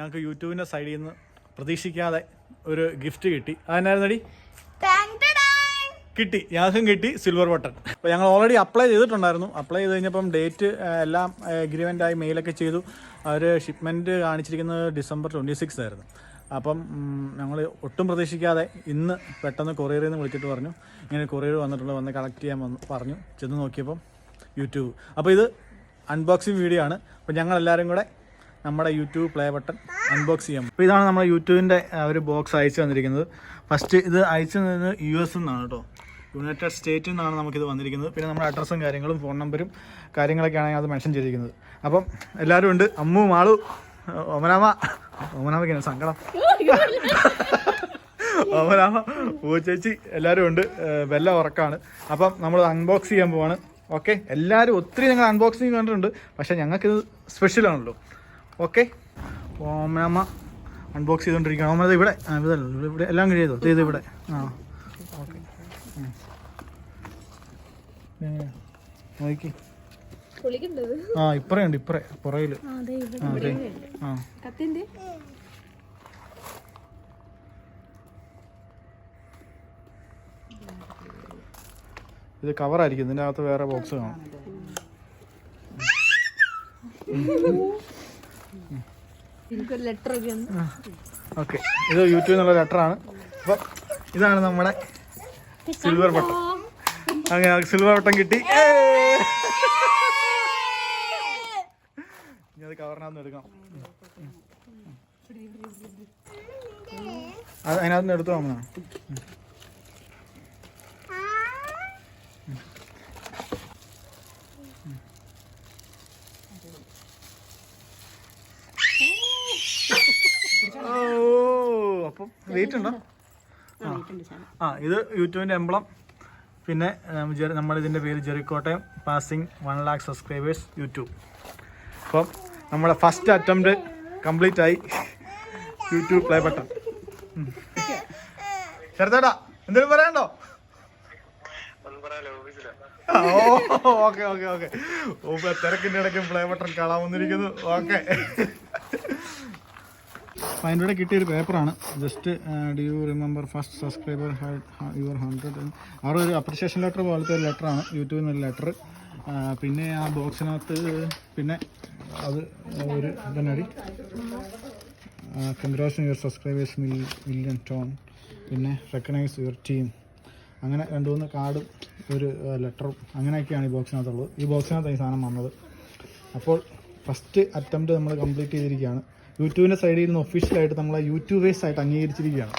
ഞങ്ങൾക്ക് യൂട്യൂബിന്റെ സൈഡിൽ നിന്ന് പ്രതീക്ഷിക്കാതെ ഒരു ഗിഫ്റ്റ് കിട്ടി. അതെന്നായിരുന്നടി? കിട്ടി. ഞങ്ങൾക്കും കിട്ടി സിൽവർ ബട്ടൺ അപ്പോൾ ഞങ്ങൾ ഓൾറെഡി അപ്ലൈ ചെയ്തിട്ടുണ്ടായിരുന്നു. അപ്ലൈ ചെയ്ത് കഴിഞ്ഞപ്പം ഡേറ്റ് എല്ലാം എഗ്രിമെന്റ് ആയി മെയിലൊക്കെ ചെയ്തു. അവർ ഷിപ്മെന്റ് കാണിച്ചിരിക്കുന്നത് ഡിസംബർ ട്വന്റി സിക്സ് ആയിരുന്നു. അപ്പം ഞങ്ങൾ ഒട്ടും പ്രതീക്ഷിക്കാതെ ഇന്ന് പെട്ടെന്ന് കൊറിയറിൽ നിന്ന് വിളിച്ചിട്ട് പറഞ്ഞു. ഇങ്ങനെ കൊറിയർ വന്നിട്ടുണ്ട് വന്ന് കളക്ട് ചെയ്യാൻ വന്ന് പറഞ്ഞു. ചെന്ന് നോക്കിയപ്പം യൂട്യൂബ് അപ്പോൾ ഇത് അൺബോക്സിങ് വീഡിയോ ആണ്. അപ്പോൾ ഞങ്ങൾ എല്ലാവരും കൂടെ നമ്മുടെ യൂട്യൂബ് പ്ലേ ബട്ടൺ അൺബോക്സ് ചെയ്യാം. അപ്പോൾ ഇതാണ് നമ്മുടെ യൂട്യൂബിന്റെ ഒരു ബോക്സ് അയച്ചു വന്നിരിക്കുന്നത് ഫസ്റ്റ് ഇത് അയച്ചു തന്നത് യു എസ് നിന്നാണ് കേട്ടോ യുണൈറ്റഡ് സ്റ്റേറ്റിൽ നിന്നാണ് നമുക്കിത് വന്നിരിക്കുന്നത്. പിന്നെ നമ്മുടെ അഡ്രസ്സും കാര്യങ്ങളും ഫോൺ നമ്പരും കാര്യങ്ങളൊക്കെയാണ് അത് മെൻഷൻ ചെയ്തിരിക്കുന്നത്. അപ്പം എല്ലാവരും ഉണ്ട്. അമ്മു മാളു ഒമനാമ ഒമനാമയ്ക്കാണ് സങ്കടം? ഓമനാമ പൂച്ചേച്ചി എല്ലാവരും ഉണ്ട്. വെല്ല ഉറക്കാണ്. അപ്പം നമ്മൾ അൺബോക്സ് ചെയ്യാൻ പോവാണ്. ഓക്കെ എല്ലാവരും ഒത്തിരി ഞങ്ങൾ അൺബോക്സിങ് കണ്ടിട്ടുണ്ട്. പക്ഷേ ഞങ്ങൾക്കിത് സ്പെഷ്യലാണല്ലോ ഓക്കെ. ഓമനമ്മ അൺബോക്സ് ചെയ്തുകൊണ്ടിരിക്കുകയാണ് ഓമനത് ഇവിടെ. ഇവിടെ എല്ലാം കഴിയതോ ചെയ്ത് ഇവിടെ. ആ. ഓക്കെ നോക്കി. ആ ഇപ്പറേ ഉണ്ട് ഇപ്പറേ പുറയിൽ. ആ ഇത് കവറായിരിക്കും ഇതിന്റെ അകത്ത് വേറെ ബോക്സ് കാണും. ഓക്കെ. ഇത് യൂട്യൂബിൽ നിന്നുള്ള ലെറ്ററാണ് അപ്പം ഇതാണ് നമ്മുടെ സിൽവർ ബട്ടൺ അങ്ങനെ സിൽവർ ബട്ടൺ കിട്ടി. ഇനി അത് കവറിനകത്ത് എടുക്കാം അത് അതിനകത്ത് നിന്ന് എടുത്തു പോകാം ഓ അപ്പം വെയിറ്റ് ഉണ്ടോ ആ. ആ ഇത് യൂട്യൂബിന്റെ എംബ്ലം. പിന്നെ നമ്മളിതിന്റെ പേര് ജെറിക്കോട്ടയം passing one lakh subscribers YouTube. അപ്പം നമ്മുടെ ഫസ്റ്റ് അറ്റംപ്റ്റ് കംപ്ലീറ്റ് ആയി. YouTube play button. ചെറുതേട്ടാ എന്തെങ്കിലും പറയാനുണ്ടോ? ആ, ഓ ഓക്കെ ഓക്കെ ഓക്കെ. തിരക്കിന്റെ ഇടയ്ക്ക് പ്ലേ ബട്ടൺ കാണാൻ വന്നിരിക്കുന്നു ഓക്കെ. അപ്പം അതിന്റെ കൂടെ കിട്ടിയൊരു പേപ്പറാണ് just do you remember first subscriber your hundred അവിടെ ഒരു അപ്രിസിയേഷൻ ലെറ്റർ പോലത്തെ ഒരു ലെറ്ററാണ് യൂട്യൂബിൽ നിന്നൊരു ലെറ്റർ പിന്നെ ആ ബോക്സിനകത്ത് പിന്നെ അത് ഒരു ഇതന്നടി. Congratulation your subscribers mil million tone പിന്നെ റെക്കഗ്നൈസ് യുവർ ടീം അങ്ങനെ രണ്ട് മൂന്ന് കാർഡും ഒരു ലെറ്ററും അങ്ങനെയൊക്കെയാണ് ഈ ബോക്സിനകത്തുള്ളത് ഈ ബോക്സിനകത്ത് ഈ സാധനം വന്നത്. അപ്പോൾ ഫസ്റ്റ് അറ്റംപ്റ്റ് നമ്മൾ കംപ്ലീറ്റ് ചെയ്തിരിക്കുകയാണ്. യൂട്യൂബിന്റെ സൈഡിൽ നിന്ന് ഒഫീഷ്യലായിട്ട് നമ്മളെ യൂട്യൂബേഴ്സ് ആയിട്ട് അംഗീകരിച്ചിരിക്കുകയാണ്